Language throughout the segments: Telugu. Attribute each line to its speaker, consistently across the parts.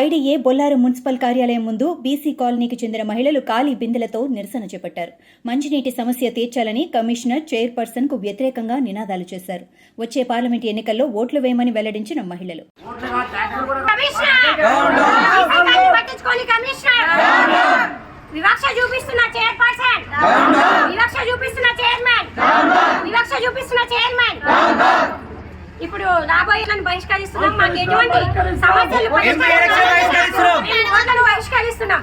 Speaker 1: ఐడీఏ బొల్లారం మున్సిపల్ కార్యాలయం ముందు బీసీ కాలనీకి చెందిన మహిళలు ఖాళీ బిందెలతో నిరసన చేపట్టారు. మంచినీటి సమస్య తీర్చాలని కమిషనర్ చైర్పర్సన్కు వ్యతిరేకంగా నినాదాలు చేశారు. వచ్చే పార్లమెంట్ ఎన్నికల్లో ఓట్లు వేయమని వెల్లడించిన మహిళలు.
Speaker 2: వివక్ష చూపిస్తున్న చైర్పర్సన్ వివక్ష చూపిస్తున్న చైర్మన్ వివక్ష చూపిస్తున్న చైర్మన్ ఇప్పుడు రాబోయేలను బహిష్కరిస్తున్నాం. మాకు ఎటువంటి సమస్యలు
Speaker 3: బహిష్కరిస్తున్నాం.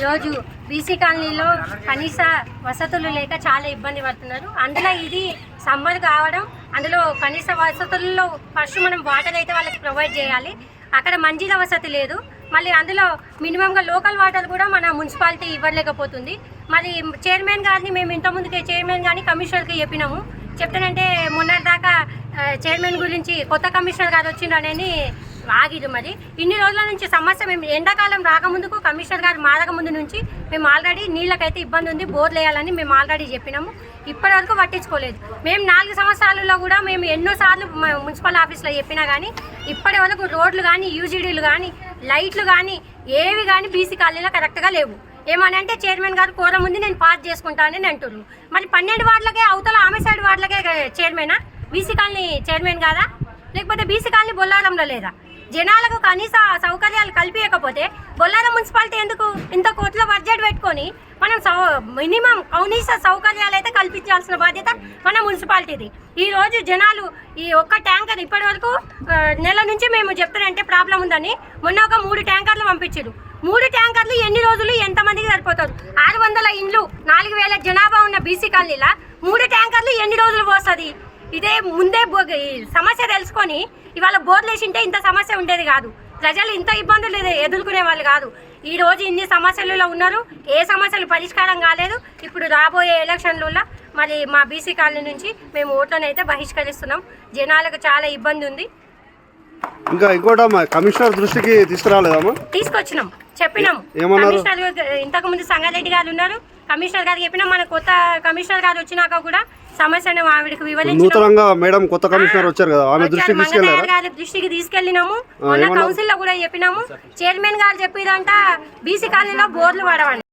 Speaker 2: ఈరోజు బీసీ కాలనీలో కనీస వసతులు లేక చాలా ఇబ్బంది పడుతున్నారు. అందులో ఇది సమ్మర్ కావడం అందులో కనీస వసతుల్లో ఫస్ట్ మనం వాటర్ అయితే వాళ్ళకి ప్రొవైడ్ చేయాలి. అక్కడ మంజీల వసతి లేదు. మళ్ళీ అందులో మినిమంగా లోకల్ వాటర్ కూడా మన మున్సిపాలిటీ ఇవ్వలేకపోతుంది. మరి చైర్మన్ గారిని మేము ఇంతకుముందుకే చైర్మన్ కానీ కమిషనర్కి చెప్పినాము. చెప్తానంటే మొన్నటిదాకా దాకా చైర్మన్ గురించి కొత్త కమిషనర్ గారు వచ్చిండని ఆగిరు మరి. ఇన్ని రోజుల నుంచి సమస్య మేము ఎండాకాలం రాకముందుకు కమిషనర్ గారు మారకముందు నుంచి మేము ఆల్రెడీ నీళ్ళకైతే ఇబ్బంది ఉంది బోర్లు వేయాలని మేము ఆల్రెడీ చెప్పినాము. ఇప్పటి వరకు పట్టించుకోలేదు. మేము నాలుగు సంవత్సరాలలో కూడా మేము ఎన్నోసార్లు మున్సిపల్ ఆఫీస్లో చెప్పినా కానీ ఇప్పటి వరకు రోడ్లు కానీ యూజీడీలు కానీ లైట్లు కానీ ఏవి కానీ బీసీ కాలనీలో కరెక్ట్గా లేవు. ఏమని అంటే చైర్మన్ గారు కోరం ఉంది నేను పాస్ చేసుకుంటానని అంటున్నారు మరి పన్నెండు వార్డులకే అవతల ఆమె సైడ్ వార్డులకే చైర్మనా? బీసీ కాలనీ చైర్మన్ కాదా? లేకపోతే బీసీ కాలనీ బొల్లారంలో లేదా? జనాలకు కనీస సౌకర్యాలు కల్పించకపోతే బొల్లారం మున్సిపాలిటీ ఎందుకు ఇంత కోట్ల బడ్జెట్ పెట్టుకొని మనం సౌ మినిమం కనీస సౌకర్యాలు అయితే కల్పించాల్సిన బాధ్యత మన మున్సిపాలిటీది. ఈ రోజు జనాలు ఈ ఒక్క ట్యాంకర్ ఇప్పటి వరకు నెల నుంచి మేము చెప్తానంటే ప్రాబ్లం ఉందని మొన్న ఒక మూడు ట్యాంకర్లు పంపించారు మూడు ట్యాంకర్లు ఎన్ని రోజులు ఎంతమందికి సరిపోతారు? ఆరు వందల ఇండ్లు నాలుగు వేల జనాభా ఉన్న బీసీ కాలనీలా మూడు ట్యాంకర్లు ఎన్ని రోజులు పోస్తుంది? ఇదే ముందే ఈ సమస్య తెలుసుకొని ఇవాళ బోర్లు వేసింటే ఇంత సమస్య ఉండేది కాదు. ప్రజలు ఇంత ఇబ్బందులు ఎదుర్కొనే వాళ్ళు కాదు. ఈ రోజు ఇన్ని సమస్యలలో ఉన్నారు. ఏ సమస్యలు పరిష్కారం కాలేదు. ఇప్పుడు రాబోయే ఎలక్షన్లలో మరి మా బీసీ కాలనీ నుంచి మేము ఓట్లను అయితే బహిష్కరిస్తున్నాం. జనాలకు చాలా ఇబ్బంది ఉంది.
Speaker 4: ఇంకా ఇంకోటమ్మా కమిషనర్ దృష్టికి తీసుకురాలేదమ్మా?
Speaker 2: తీసుకొచ్చినాం. చెప్పినాం? కమిషనర్ గారు- ఇంతకు ముందు సంగారెడ్డి గారు ఉన్నారు. కమిషనర్ గారికి చెప్పినాం. మన కొత్త కమిషనర్ గారు వచ్చినాక కూడా సమస్యను ఆవిడకి
Speaker 4: నూతనంగా మేడం కొత్త కమిషనర్ వచ్చారు కదా ఆమె దృష్టికి తీసుకెళ్ళారా
Speaker 2: గారి దృష్టికి తీసుకెళ్ళినాము. మొన్న? కౌన్సిల్లో కూడా చెప్పినాము. చైర్మన్ గారు చెప్పిదంట బీసీ కాలనీలో బోర్లు పడవండి